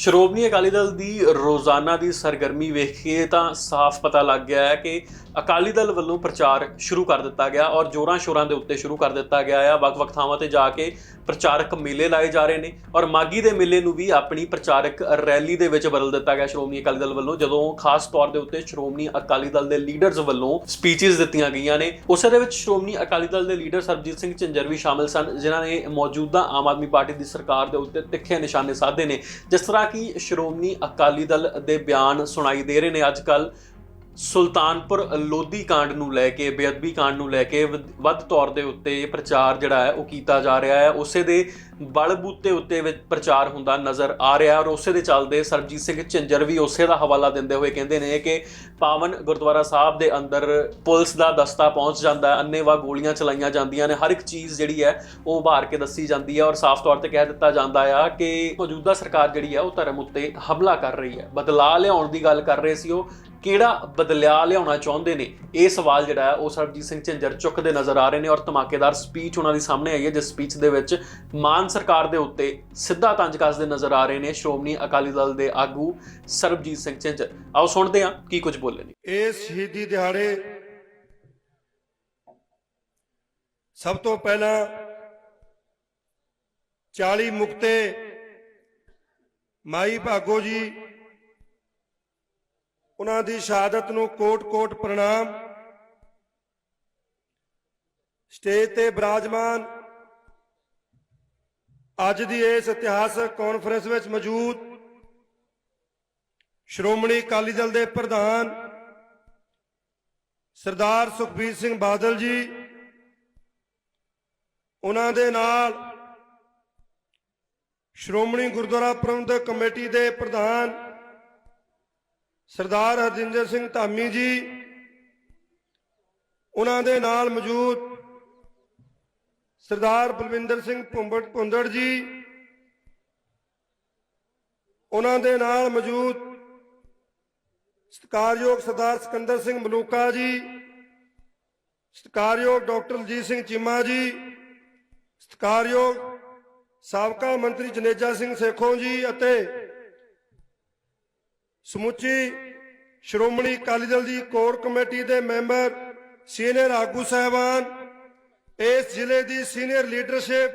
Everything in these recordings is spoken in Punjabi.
ਸ਼੍ਰੋਮਣੀ ਅਕਾਲੀ ਦਲ ਦੀ ਰੋਜ਼ਾਨਾ ਦੀ ਸਰਗਰਮੀ ਵੇਖ ਕੇ ਤਾਂ ਸਾਫ਼ ਪਤਾ ਲੱਗ ਗਿਆ ਹੈ ਕਿ ਅਕਾਲੀ ਦਲ ਵੱਲੋਂ ਪ੍ਰਚਾਰ ਸ਼ੁਰੂ ਕਰ ਦਿੱਤਾ ਗਿਆ ਔਰ ਜੋਰਾਂ ਸ਼ੋਰਾਂ ਦੇ ਉੱਤੇ ਸ਼ੁਰੂ ਕਰ ਦਿੱਤਾ ਗਿਆ ਆ ਵੱਖ-ਵੱਖ ਥਾਵਾਂ ਤੇ ਜਾ ਕੇ ਪ੍ਰਚਾਰਕ ਮੇਲੇ ਲਾਏ ਜਾ ਰਹੇ ਨੇ ਔਰ ਮਾਗੀ ਦੇ ਮੇਲੇ ਨੂੰ ਵੀ ਆਪਣੀ ਪ੍ਰਚਾਰਕ ਰੈਲੀ ਦੇ ਵਿੱਚ ਬਦਲ ਦਿੱਤਾ ਗਿਆ ਸ਼੍ਰੋਮਣੀ ਅਕਾਲੀ ਦਲ ਵੱਲੋਂ, ਜਦੋਂ ਖਾਸ ਤੌਰ ਦੇ ਉੱਤੇ ਸ਼੍ਰੋਮਣੀ ਅਕਾਲੀ ਦਲ ਦੇ ਲੀਡਰਸ ਵੱਲੋਂ ਸਪੀਚਸ ਦਿੱਤੀਆਂ ਗਈਆਂ ਨੇ। ਉਸੇ ਦੇ ਵਿੱਚ ਸ਼੍ਰੋਮਣੀ ਅਕਾਲੀ ਦਲ ਦੇ ਲੀਡਰ ਸਰਬਜੀਤ ਸਿੰਘ ਝੰਜਰ ਵੀ ਸ਼ਾਮਲ ਸਨ, ਜਿਨ੍ਹਾਂ ਨੇ ਮੌਜੂਦਾ ਆਮ ਆਦਮੀ ਪਾਰਟੀ ਦੀ ਸਰਕਾਰ ਦੇ ਉੱਤੇ ਤਿੱਖੇ ਨਿਸ਼ਾਨੇ ਸਾਧੇ ਨੇ। ਜਿਸ ਤਰ੍ਹਾਂ ਕਿ ਸ਼੍ਰੋਮਣੀ ਅਕਾਲੀ ਦਲ ਦੇ ਬਿਆਨ ਸੁਣਾਈ ਦੇ ਰਹੇ ਨੇ ਅੱਜ ਕੱਲ ਸੁਲਤਾਨਪੁਰ ਲੋਧੀ ਕਾਂਡ ਨੂੰ ਲੈ ਕੇ, ਬੇਅਦਬੀ ਕਾਂਡ ਨੂੰ ਲੈ ਕੇ ਵਧ- ਵੱਧ ਤੌਰ ਦੇ ਉੱਤੇ ਪ੍ਰਚਾਰ ਜਿਹੜਾ ਹੈ, ਉਹ ਕੀਤਾ ਜਾ ਰਿਹਾ ਹੈ। ਉਸੇ ਦੇ ਬਲਬੂਤੇ ਉੱਤੇ ਵਿੱਚ ਪ੍ਰਚਾਰ ਹੁੰਦਾ ਨਜ਼ਰ ਆ ਰਿਹਾ ਔਰ ਉਸੇ ਦੇ ਚੱਲਦੇ ਸਰਬਜੀਤ ਸਿੰਘ ਝਿੰਜਰ ਵੀ ਉਸੇ ਦਾ ਹਵਾਲਾ ਦਿੰਦੇ ਹੋਏ ਕਹਿੰਦੇ ਨੇ ਕਿ ਪਾਵਨ ਗੁਰਦੁਆਰਾ ਸਾਹਿਬ ਦੇ ਅੰਦਰ ਪੁਲਿਸ ਦਾ ਦਸਤਾ ਪਹੁੰਚ ਜਾਂਦਾ ਹੈ ਅੰਨੇਵਾਹ ਗੋਲੀਆਂ ਚਲਾਈਆਂ ਜਾਂਦੀਆਂ ਨੇ। ਹਰ ਇੱਕ ਚੀਜ਼ ਜਿਹੜੀ ਹੈ, ਉਹ ਉਭਾਰ ਕੇ ਦੱਸੀ ਜਾਂਦੀ ਹੈ ਔਰ ਸਾਫ਼ ਤੌਰ ਤੇ ਕਹਿ ਦਿੱਤਾ ਜਾਂਦਾ ਆ ਕਿ ਮੌਜੂਦਾ ਸਰਕਾਰ ਜਿਹੜੀ ਹੈ, ਉਹ ਧਰਮ ਉੱਤੇ ਹਮਲਾ ਕਰ ਰਹੀ ਹੈ। ਬਦਲਾਅ ਲਿਆਉਣ ਦੀ ਗੱਲ ਕਰ ਰਹੇ ਸੀ ਉਹ। ਕਿਹੜਾ ਬਦਲਿਆ ਲਿਆਉਣਾ ਚਾਹੁੰਦੇ ਨੇ? ਇਹ ਸਵਾਲ ਜਿਹੜਾ ਹੈ, ਉਹ ਸਰਬਜੀਤ ਸਿੰਘ ਝੰਜਰ ਚੁੱਕਦੇ ਨਜ਼ਰ ਆ ਰਹੇ ਨੇ ਔਰ ਧਮਾਕੇਦਾਰ ਸਪੀਚ ਉਹਨਾਂ ਦੀ ਸਾਹਮਣੇ ਆਈ ਹੈ, ਜਿਸ ਸਪੀਚ ਦੇ ਵਿੱਚ ਮਾਨ ਸਰਕਾਰ ਦੇ ਉੱਤੇ ਸਿੱਧਾ ਤੰਜ ਕੱਸਦੇ ਨਜ਼ਰ ਆ ਰਹੇ ਨੇ ਸ਼੍ਰੋਮਣੀ ਅਕਾਲੀ ਦਲ ਦੇ ਆਗੂ ਸਰਬਜੀਤ ਸਿੰਘ ਝੰਜਰ। ਆਓ ਸੁਣਦੇ ਹਾਂ ਕੀ ਕੁਝ ਬੋਲੇ ਨੇ। ਇਹ ਸ਼ਹੀਦੀ ਦਿਹਾੜੇ ਸਭ ਤੋਂ ਪਹਿਲਾਂ 40 ਮੁਕਤੇ ਮਾਈ ਭਾਗੋ ਜੀ ਉਹਨਾਂ ਦੀ ਸ਼ਹਾਦਤ ਨੂੰ ਕੋਟ-ਕੋਟ ਪ੍ਰਣਾਮ। ਸਟੇਜ ਤੇ ਬਿਰਾਜਮਾਨ ਅੱਜ ਦੀ ਇਸ ਇਤਿਹਾਸਕ ਕਾਨਫਰੰਸ ਵਿੱਚ ਮੌਜੂਦ ਸ਼੍ਰੋਮਣੀ ਅਕਾਲੀ ਦਲ ਦੇ ਪ੍ਰਧਾਨ ਸਰਦਾਰ ਸੁਖਬੀਰ ਸਿੰਘ ਬਾਦਲ ਜੀ, ਉਹਨਾਂ ਦੇ ਨਾਲ ਸ਼੍ਰੋਮਣੀ ਗੁਰਦੁਆਰਾ ਪ੍ਰਬੰਧਕ ਕਮੇਟੀ ਦੇ ਪ੍ਰਧਾਨ ਸਰਦਾਰ ਹਰਜਿੰਦਰ ਸਿੰਘ ਧਾਮੀ ਜੀ, ਉਹਨਾਂ ਦੇ ਨਾਲ ਮੌਜੂਦ ਸਰਦਾਰ ਬਲਵਿੰਦਰ ਸਿੰਘ ਭੁੰਬੜ ਭੁੰਦੜ ਜੀ, ਉਹਨਾਂ ਦੇ ਨਾਲ ਮੌਜੂਦ ਸਤਿਕਾਰਯੋਗ ਸਰਦਾਰ ਸਿਕੰਦਰ ਸਿੰਘ ਮਲੂਕਾ ਜੀ, ਸਤਿਕਾਰਯੋਗ ਡਾਕਟਰ ਰਣਜੀਤ ਸਿੰਘ ਚੀਮਾ ਜੀ, ਸਤਿਕਾਰਯੋਗ ਸਾਬਕਾ ਮੰਤਰੀ ਜਨੇਜਾ ਸਿੰਘ ਸੇਖੋਂ ਜੀ ਅਤੇ ਸਮੁੱਚੀ ਸ਼੍ਰੋਮਣੀ ਅਕਾਲੀ ਦਲ ਦੀ ਕੋਰ ਕਮੇਟੀ ਦੇ ਮੈਂਬਰ ਸੀਨੀਅਰ ਆਗੂ ਸਾਹਿਬਾਨ, ਇਸ ਜ਼ਿਲ੍ਹੇ ਦੀ ਸੀਨੀਅਰ ਲੀਡਰਸ਼ਿਪ,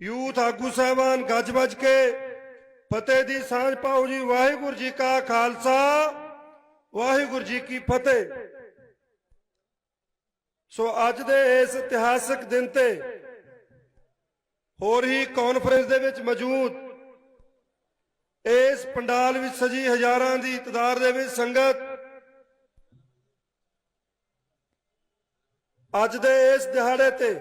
ਯੂਥ ਆਗੂ ਸਾਹਿਬਾਨ ਗੱਜ ਵੱਜ ਕੇ ਫਤਿਹ ਦੀ ਸਾਂਝ ਪਾਓ ਜੀ। ਵਾਹਿਗੁਰੂ ਜੀ ਕਾ ਖਾਲਸਾ, ਵਾਹਿਗੁਰੂ ਜੀ ਕੀ ਫਤਿਹ। ਸੋ ਅੱਜ ਦੇ ਇਸ ਇਤਿਹਾਸਕ ਦਿਨ ਤੇ ਹੋਰ ਹੀ ਕਾਨਫਰੰਸ ਦੇ ਵਿੱਚ ਮੌਜੂਦ ਇਸ ਪੰਡਾਲ ਵਿੱਚ ਸਜੀ ਹਜ਼ਾਰਾਂ ਦੀ ਤਦਾਦ ਦੇ ਵਿੱਚ ਸੰਗਤ ਅੱਜ ਦੇ ਇਸ ਦਿਹਾੜੇ ਤੇ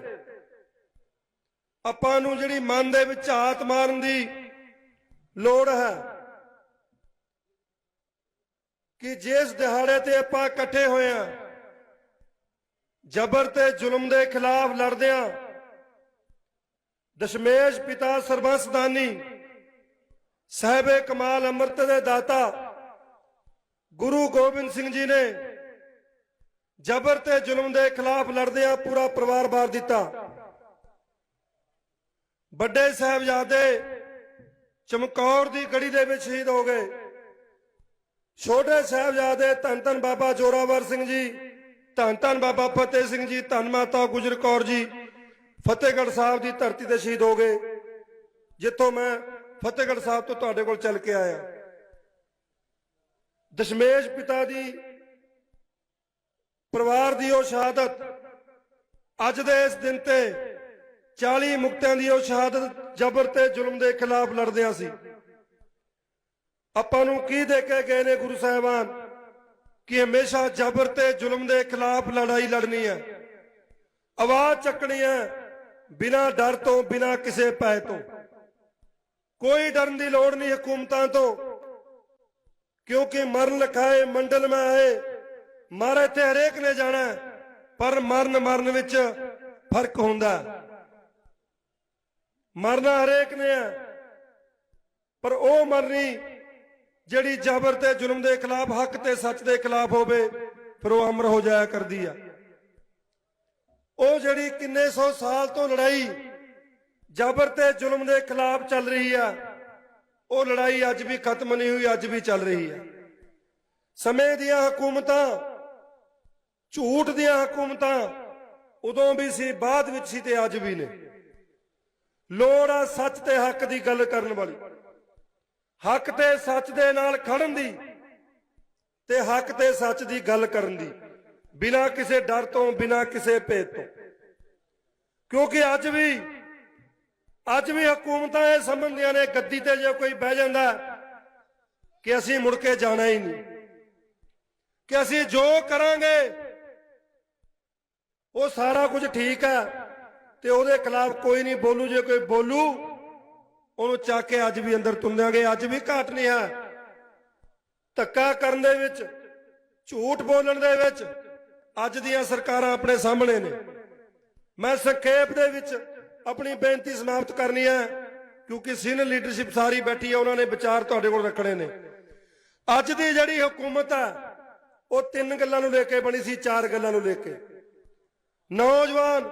ਆਪਾਂ ਨੂੰ ਜਿਹੜੀ ਮਨ ਦੇ ਵਿੱਚ ਆਤ ਮਾਰਨ ਦੀ ਲੋੜ ਹੈ ਕਿ ਜਿਸ ਦਿਹਾੜੇ ਤੇ ਆਪਾਂ ਇਕੱਠੇ ਹੋਏ ਆ ਜ਼ਬਰ ਤੇ ਜ਼ੁਲਮ ਦੇ ਖਿਲਾਫ ਲੜਦੇ ਆ ਦਸ਼ਮੇਸ਼ ਪਿਤਾ ਸਰਬੰਸਦਾਨੀ ਸਾਹਿਬੇ ਕਮਾਲ ਅੰਮ੍ਰਿਤ ਦੇ ਦਾਤਾ ਗੁਰੂ ਗੋਬਿੰਦ ਸਿੰਘ ਜੀ ਨੇ ਜ਼ਬਰ ਤੇ ਜ਼ੁਲਮ ਦੇ ਖਿਲਾਫ ਲੜਦਿਆਂ ਪੂਰਾ ਪਰਿਵਾਰ ਬਾਰ ਦਿੱਤਾ। ਵੱਡੇ ਸਾਹਿਬਜ਼ਾਦੇ ਚਮਕੌਰ ਦੀ ਗੜੀ ਦੇ ਵਿੱਚ ਸ਼ਹੀਦ ਹੋ ਗਏ। ਛੋਟੇ ਸਾਹਿਬਜ਼ਾਦੇ ਧੰਨ ਧੰਨ ਬਾਬਾ ਜੋਰਾਵਰ ਸਿੰਘ ਜੀ, ਧੰਨ ਧੰਨ ਬਾਬਾ ਫਤਿਹ ਸਿੰਘ ਜੀ, ਧੰਨ ਮਾਤਾ ਗੁਜਰ ਕੌਰ ਜੀ, ਫਤਿਹਗੜ੍ਹ ਸਾਹਿਬ ਦੀ ਧਰਤੀ ਤੇ ਸ਼ਹੀਦ ਹੋ ਗਏ। ਜਿੱਥੋਂ ਮੈਂ ਫਤਿਹਗੜ੍ਹ ਸਾਹਿਬ ਤੋਂ ਤੁਹਾਡੇ ਕੋਲ ਚੱਲ ਕੇ ਆਇਆ। ਦਸ਼ਮੇਸ਼ ਪਿਤਾ ਦੀ ਪਰਿਵਾਰ ਦੀ ਉਹ ਸ਼ਹਾਦਤ, ਅੱਜ ਦੇ ਇਸ ਦਿਨ ਤੇ 40 ਮੁਕਤਿਆਂ ਦੀ ਉਹ ਸ਼ਹਾਦਤ ਜ਼ਬਰ ਤੇ ਜ਼ੁਲਮ ਦੇ ਖਿਲਾਫ ਲੜਦਿਆਂ ਸੀ। ਆਪਾਂ ਨੂੰ ਕੀ ਦੇ ਕੇ ਗਏ ਨੇ ਗੁਰੂ ਸਾਹਿਬਾਨ ਕਿ ਹਮੇਸ਼ਾ ਜ਼ਬਰ ਤੇ ਜ਼ੁਲਮ ਦੇ ਖਿਲਾਫ ਲੜਾਈ ਲੜਨੀ ਹੈ। ਆਵਾਜ਼ ਚੱਕਣੀ ਹੈ ਬਿਨਾਂ ਡਰ ਤੋਂ, ਬਿਨਾਂ ਕਿਸੇ ਪੈ ਤੋਂ। ਕੋਈ ਡਰਨ ਦੀ ਲੋੜ ਨਹੀਂ ਹਕੂਮਤਾਂ ਤੋਂ। ਕਿਉਂਕਿ ਮਰਨ ਲਖਾਏ, ਮੰਡਲ ਮੈਂ ਆਏ। ਮਰ ਇੱਥੇ ਹਰੇਕ ਨੇ ਜਾਣਾ ਪਰ ਮਰਨ ਮਰਨ ਵਿੱਚ ਫ਼ਰਕ ਹੁੰਦਾ ਮਰਨਾ ਹਰੇਕ ਨੇ ਹੈ, ਪਰ ਉਹ ਮਰਨੀ ਜਿਹੜੀ ਜ਼ਬਰ ਤੇ ਜ਼ੁਲਮ ਦੇ ਖਿਲਾਫ, ਹੱਕ ਤੇ ਸੱਚ ਦੇ ਖਿਲਾਫ ਹੋਵੇ, ਫਿਰ ਉਹ ਅਮਰ ਹੋ ਜਾਇਆ ਕਰਦੀ ਆ। ਉਹ ਜਿਹੜੀ ਕਿੰਨੇ ਸੌ ਸਾਲ ਤੋਂ ਲੜਾਈ ਜ਼ਬਰ ਤੇ ਜ਼ੁਲਮ ਦੇ ਖਿਲਾਫ ਚੱਲ ਰਹੀ ਆ। ਉਹ ਲੜਾਈ ਅੱਜ ਵੀ ਖਤਮ ਨਹੀਂ ਹੋਈ, ਅੱਜ ਵੀ ਚੱਲ ਰਹੀ ਹੈ ਸਮੇਂ ਦੀਆਂ ਹਕੂਮਤਾਂ, ਝੂਠ ਦੀਆਂ ਹਕੂਮਤਾਂ ਉਦੋਂ ਵੀ ਸੀ, ਬਾਅਦ ਵਿੱਚ ਸੀ ਤੇ ਅੱਜ ਵੀ ਨੇ। ਲੋੜ ਆ ਸੱਚ ਤੇ ਹੱਕ ਦੀ ਗੱਲ ਕਰਨ ਵਾਲੀ। ਹੱਕ ਤੇ ਸੱਚ ਦੇ ਨਾਲ ਖੜਨ ਦੀ ਤੇ ਹੱਕ ਤੇ ਸੱਚ ਦੀ ਗੱਲ ਕਰਨ ਦੀ। ਬਿਨਾਂ ਕਿਸੇ ਡਰ ਤੋਂ, ਬਿਨਾਂ ਕਿਸੇ ਭੇਦ ਤੋਂ। ਕਿਉਂਕਿ ਅੱਜ ਵੀ ਅੱਜ ਵੀ ਹਕੂਮਤਾਂ ਇਹ ਸਮਝਦੀਆਂ ਨੇ, ਗੱਦੀ ਤੇ ਜੇ ਕੋਈ ਬਹਿ ਜਾਂਦਾ ਕਿ ਅਸੀਂ ਮੁੜ ਕੇ ਜਾਣਾ ਹੀ ਨਹੀਂ, ਕਿ ਅਸੀਂ ਜੋ ਕਰਾਂਗੇ, ਉਹ ਸਾਰਾ ਕੁਝ ਠੀਕ ਹੈ, ਤੇ ਉਹਦੇ ਖਿਲਾਫ ਕੋਈ ਨਹੀਂ ਬੋਲੂ, ਜੇ ਕੋਈ ਬੋਲੂ, ਉਹਨੂੰ ਚੱਕ ਕੇ ਅੱਜ ਵੀ ਅੰਦਰ ਤੁੰਦਾਂਗੇ ਅੱਜ ਵੀ ਘਾਟ ਨਹੀਂ ਹੈ। ਧੱਕਾ ਕਰਨ ਦੇ ਵਿੱਚ, ਝੂਠ ਬੋਲਣ ਦੇ ਵਿੱਚ ਅੱਜ ਦੀਆਂ ਸਰਕਾਰਾਂ ਆਪਣੇ ਸਾਹਮਣੇ ਨੇ। ਮੈਂ ਸੰਖੇਪ ਦੇ ਵਿੱਚ ਆਪਣੀ ਬੇਨਤੀ ਸਮਾਪਤ ਕਰਨੀ ਹੈ, ਕਿਉਂਕਿ ਸੀਨੀਅਰ ਲੀਡਰਸ਼ਿਪ ਸਾਰੀ ਬੈਠੀ ਹੈ, ਉਹਨਾਂ ਨੇ ਵਿਚਾਰ ਤੁਹਾਡੇ ਕੋਲ ਰੱਖਣੇ ਨੇ। ਅੱਜ ਦੀ ਜਿਹੜੀ ਹਕੂਮਤ ਹੈ, ਉਹ ਤਿੰਨ ਗੱਲਾਂ ਨੂੰ ਲੈ ਕੇ ਬਣੀ ਸੀ, ਚਾਰ ਗੱਲਾਂ ਨੂੰ ਲੈ ਕੇ। ਨੌਜਵਾਨ,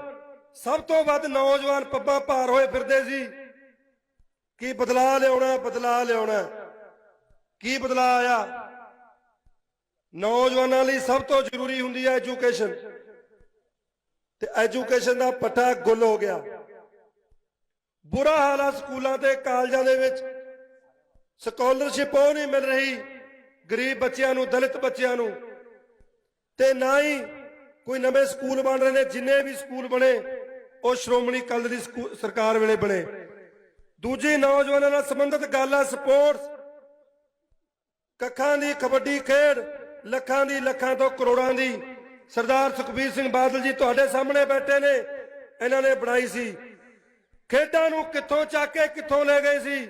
ਸਭ ਤੋਂ ਵੱਧ ਨੌਜਵਾਨ ਪੱਬਾਂ ਭਾਰ ਹੋਏ ਫਿਰਦੇ ਸੀ। ਕੀ ਬਦਲਾ ਲਿਆਉਣਾ ਬਦਲਾ ਲਿਆਉਣਾ ਕੀ ਬਦਲਾ ਆਇਆ? ਨੌਜਵਾਨਾਂ ਲਈ ਸਭ ਤੋਂ ਜ਼ਰੂਰੀ ਹੁੰਦੀ ਹੈ ਐਜੂਕੇਸ਼ਨ। ਤੇ ਐਜੂਕੇਸ਼ਨ ਦਾ ਪੱਠਾ ਗੁੱਲ ਹੋ ਗਿਆ। ਬੁਰਾ ਹਾਲ ਆ ਸਕੂਲਾਂ ਤੇ ਕਾਲਜਾਂ ਦੇ ਵਿੱਚ। ਸਕਾਲਰਸ਼ਿਪ ਉਹ ਨਹੀਂ ਮਿਲ ਰਹੀ ਗਰੀਬ ਬੱਚਿਆਂ ਨੂੰ, ਦਲਿਤ ਬੱਚਿਆਂ ਨੂੰ। ਤੇ ਨਾ ਹੀ ਕੋਈ ਨਵੇਂ ਸਕੂਲ ਬਣ ਰਹੇ ਨੇ, ਜਿੰਨੇ ਵੀ ਸਕੂਲ ਬਣੇ, ਉਹ ਸ਼੍ਰੋਮਣੀ ਅਕਾਲੀ ਦੀ ਸਰਕਾਰ ਵੇਲੇ ਬਣੇ। ਦੂਜੀ ਨੌਜਵਾਨਾਂ ਨਾਲ ਸੰਬੰਧਿਤ ਗੱਲ ਆ ਸਪੋਰਟਸ। ਕੱਖਾਂ ਦੀ ਕਬੱਡੀ ਖੇਡ, ਲੱਖਾਂ ਦੀ ਲੱਖਾਂ ਤੋਂ ਕਰੋੜਾਂ ਦੀ। ਸਰਦਾਰ ਸੁਖਬੀਰ ਸਿੰਘ ਬਾਦਲ ਜੀ ਤੁਹਾਡੇ ਸਾਹਮਣੇ ਬੈਠੇ ਨੇ। ਇਹਨਾਂ ਨੇ ਬਣਾਈ ਸੀ ਖੇਡਾਂ ਨੂੰ ਕਿੱਥੋਂ ਚੱਕ ਕੇ ਕਿੱਥੋਂ ਲੈ ਗਏ ਸੀ?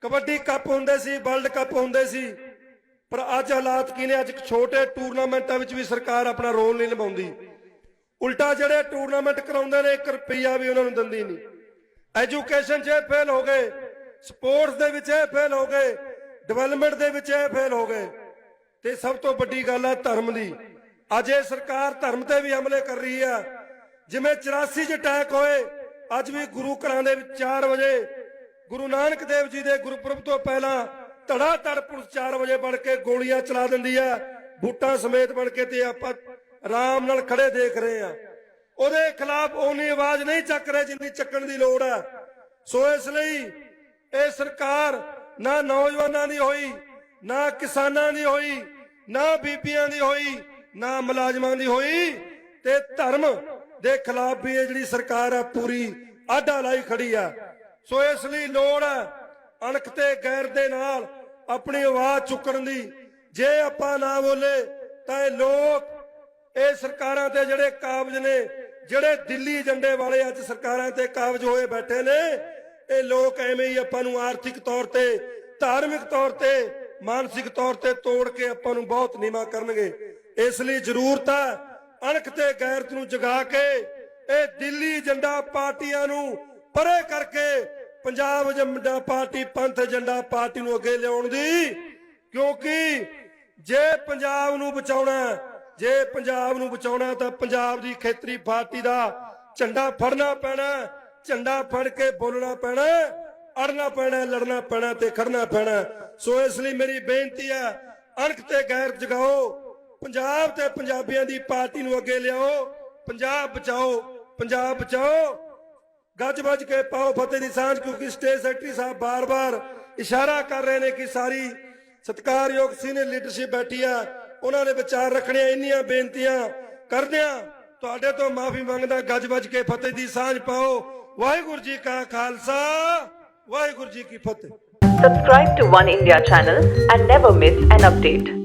ਕਬੱਡੀ ਕੱਪ ਹੁੰਦੇ ਸੀ, ਵਰਲਡ ਕੱਪ ਹੁੰਦੇ ਸੀ। ਪਰ ਅੱਜ ਹਾਲਾਤ ਕੀ ਨੇ? ਅੱਜ ਛੋਟੇ ਟੂਰਨਾਮੈਂਟਾਂ ਵਿੱਚ ਵੀ ਸਰਕਾਰ ਆਪਣਾ ਰੋਲ ਨਹੀਂ ਨਿਭਾਉਂਦੀ। ਉਲਟਾ ਜਿਹੜੇ ਟੂਰਨਾਮੈਂਟ ਕਰਾਉਂਦੇ ਨੇ 1 ਰੁਪਈਆ ਵੀ ਉਹਨਾਂ ਨੂੰ ਦਿੰਦੀ ਨਹੀਂ। ਐਜੂਕੇਸ਼ਨ 'ਚ ਫੇਲ ਹੋ ਗਏ। ਸਪੋਰਟਸ ਦੇ ਵਿੱਚ ਇਹ ਫੇਲ ਹੋ ਗਏ। ਡਿਵੈਲਪਮੈਂਟ ਦੇ ਵਿੱਚ ਇਹ ਫੇਲ ਹੋ ਗਏ। ਤੇ ਸਭ ਤੋਂ ਵੱਡੀ ਗੱਲ ਹੈ ਧਰਮ ਦੀ। ਅੱਜ ਇਹ ਸਰਕਾਰ ਧਰਮ ਤੇ ਵੀ ਹਮਲੇ ਕਰ ਰਹੀ ਹੈ ਜਿਵੇਂ 84 ਚ ਅਟੈਕ ਹੋਏ ਅੱਜ ਵੀ ਗੁਰੂ ਘਰਾਂ ਦੇ ਵਿੱਚ 4 ਵਜੇ ਗੁਰੂ ਨਾਨਕ ਦੇਵ ਜੀ ਦੇ ਗੁਰਪੁਰਬ ਤੋਂ ਪਹਿਲਾਂ ਧੜਾ ਧੜ ਪੁਲਿਸ 4 ਵਜੇ ਬਣ ਕੇ ਗੋਲੀਆਂ ਚਲਾ ਦਿੰਦੀ ਹੈ, ਬੂਟਾਂ ਸਮੇਤ ਬਣ ਕੇ ਤੇ ਆਪਾਂ ਆਰਾਮ ਨਾਲ ਖੜੇ ਦੇਖ ਰਹੇ ਆ ਉਹਦੇ ਖਿਲਾਫ ਉਹਨੀ ਆਵਾਜ਼ ਨਹੀਂ ਚੱਕ ਰਹੇ ਜਿੰਨੀ ਚੱਕਣ ਦੀ ਲੋੜ ਹੈ। ਸੋ ਇਸ ਲਈ ਇਹ ਸਰਕਾਰ ਨਾ ਨੌਜਵਾਨਾਂ ਦੀ ਹੋਈ, ਨਾ ਕਿਸਾਨਾਂ ਦੀ ਹੋਈ, ਨਾ ਬੀਬੀਆਂ ਦੀ ਹੋਈ, ਨਾ ਮੁਲਾਜ਼ਮਾਂ ਦੀ ਹੋਈ ਤੇ ਧਰਮ ਦੇ ਖਿਲਾਫ ਵੀ ਇਹ ਜਿਹੜੀ ਸਰਕਾਰ ਆ, ਪੂਰੀ ਆਡਾ ਲਾਈ ਖੜੀ ਆ। ਸੋ ਇਸ ਲਈ ਲੋੜ ਹੈ ਅਣਖ ਤੇ ਗੈਰ ਦੇ ਨਾਲ ਆਪਣੀ ਆਵਾਜ਼ ਚੁੱਕਣ ਦੀ। ਜੇ ਆਪਾਂ ਨਾ ਬੋਲੇ, ਤਾਂ ਇਹ ਲੋਕ, ਇਹ ਸਰਕਾਰਾਂ ਤੇ ਜਿਹੜੇ ਕਾਬਜ ਨੇ, ਜਿਹੜੇ ਦਿੱਲੀ ਏਜੰਡੇ ਵਾਲੇ ਅੱਜ ਸਰਕਾਰਾਂ ਤੇ ਕਾਬਜ ਹੋਏ ਬੈਠੇ ਨੇ, ਇਹ ਲੋਕ ਐਵੇਂ ਹੀ ਆਪਾਂ ਨੂੰ ਆਰਥਿਕ ਤੌਰ ਤੇ, ਧਾਰਮਿਕ ਤੌਰ ਤੇ, ਮਾਨਸਿਕ ਤੌਰ ਤੇ ਤੋੜ ਕੇ ਆਪਾਂ ਨੂੰ ਬਹੁਤ ਨੀਵਾ ਕਰਨਗੇ। ਇਸ ਲਈ ਜ਼ਰੂਰਤ ਹੈ ਅਣਖ ਤੇ ਗੈਰਤ ਨੂੰ ਜਗਾ ਕੇ ਇਹ ਦਿੱਲੀ ਏਜੰਡਾ ਪਾਰਟੀਆਂ ਨੂੰ ਪਰੇ ਕਰਕੇ Punjab agenda party, Panth agenda party ਨੂੰ ਅੱਗੇ ਲਿਆਉਣ ਦੀ। ਕਿਉਂਕਿ ਜੇ ਪੰਜਾਬ ਨੂੰ ਬਚਾਉਣਾ ਜੇ ਪੰਜਾਬ ਨੂੰ ਬਚਾਉਣਾ ਤਾਂ ਪੰਜਾਬ ਦੀ ਖੇਤਰੀ ਪਾਰਟੀ ਦਾ ਝੰਡਾ ਫੜਨਾ ਪੈਣਾ ਝੰਡਾ ਫੜ ਕੇ ਬੋਲਣਾ ਪੈਣਾ ਅੜਨਾ ਪੈਣਾ ਲੜਨਾ ਪੈਣਾ ਤੇ ਖੜਨਾ ਪੈਣਾ ਸੋ ਇਸ ਲਈ ਮੇਰੀ ਬੇਨਤੀ ਹੈ, ਅਣਖ ਤੇ ਗੈਰ ਜਗਾਓ ਪੰਜਾਬ ਤੇ ਪੰਜਾਬੀਆਂ ਦੀ ਪਾਰਟੀ ਨੂੰ ਅੱਗੇ ਲਿਆਓ। ਪੰਜਾਬ ਬਚਾਓ ਪੰਜਾਬ ਬਚਾਓ। ਗੱਜ ਵੱਜ ਕੇ ਪਾਓ ਫਤਿਹ ਦੀ ਸਾਂਝ, ਕਿਉਂਕਿ ਸਟੇਟ ਸੈਕਟਰੀ ਸਾਹਿਬ ਬਾਰ-ਬਾਰ ਇਸ਼ਾਰਾ ਕਰ ਰਹੇ ਨੇ ਕਿ ਸਾਰੀ ਸਤਿਕਾਰਯੋਗ ਸੀਨੀਅਰ ਲੀਡਰਸ਼ਿਪ ਬੈਠੀ ਆ। ਉਹਨਾਂ ਨੇ ਵਿਚਾਰ ਰੱਖਣੇ ਇੰਨੀਆਂ ਬੇਨਤੀਆਂ ਕਰਦਿਆਂ ਤੁਹਾਡੇ ਤੋਂ ਮਾਫੀ ਮੰਗਦਾ, ਗੱਜ ਵੱਜ ਕੇ ਫਤਿਹ ਦੀ ਸਾਂਝ ਪਾਓ। ਵਾਹਿਗੁਰੂ ਜੀ ਕਾ ਖਾਲਸਾ, ਵਾਹਿਗੁਰੂ ਜੀ ਕੀ ਫਤਿਹ। Subscribe to One India channel and never miss an update.